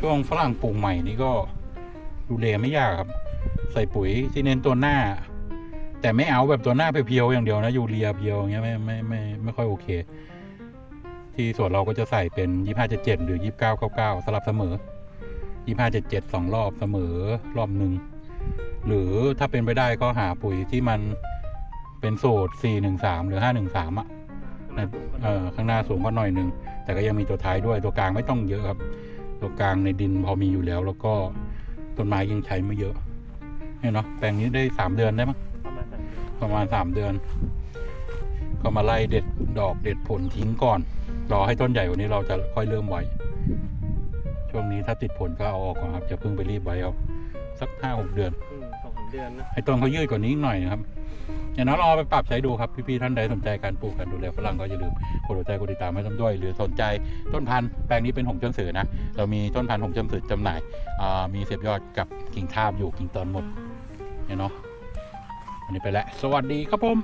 ช่วงฝรั่งปลูกใหม่นี่ก็ดูแลไม่ยากครับ ใส่ปุ๋ยที่เน้นตัวหน้า แต่ไม่เอาแบบตัวหน้าเพียวๆอย่างเดียวนะยูเรียเพียวอย่างเงี้ยไม่ไม่ไม่ไม่ค่อยโอเค ที่ส่วนเราก็จะใส่เป็นยี่ห้าเจ็ดเจ็ดหรือยี่เก้าเก้าเก้าสลับเสมอยี่ห้าเจ็ดเจ็ดสองรอบเสมอรอบหนึ่งหรือถ้าเป็นไปได้ก็หาปุ๋ยที่มันเป็นสูตรสี่หนึ่งสามหรือห้าหนึ่งสามอะข้างหน้าสูงกว่าเออข้างหน้าสูงก็หน่อยหนึ่งแต่ก็ยังมีตัวท้ายด้วยตัวกลางไม่ต้องเยอะครับ ตัวกลางในดินพอมีอยู่แล้ว แล้วก็ต้นไม้ยังใช้ไม่เยอะเนี่ยเนาะแปลงนี้ได้สามเดือนได้มั้งประมาณสามเดือนประมาณสามเดือน ก็มาไล่เด็ดดอกเด็ดผลทิ้งก่อน รอให้ต้นใหญ่กว่านี้เราจะค่อยเริ่มไว้ช่วงนี้ถ้าติดผลก็เอาออกก่อนครับจะเพิ่งไปรีบไว้เอาสักห้าหกเดือนอืมสองสามเดือนนะให้ต้นเขายืดกว่านี้อีกหน่อยนะครับ อย่างนั้นเราเอไปปรับใช้ดูครับพี่ๆท่านใดสนใจการปลูกการดูแลฝรั่งก็อย่าลืมกดหัวใจกดติดตามให้ต้นด้วย หรือสนใจต้นพันธุ์แปลงนี้เป็นหงส์จิ้นสือนะเรามีต้นพันธุ์หงส์จิ้นสือจำหน่ายมีเสียบยอดกับกิ่งทาบอยู่กิ่งตอนหมดเนี่ยเนาะวันนี้ไปแล้วสวัสดีครับผม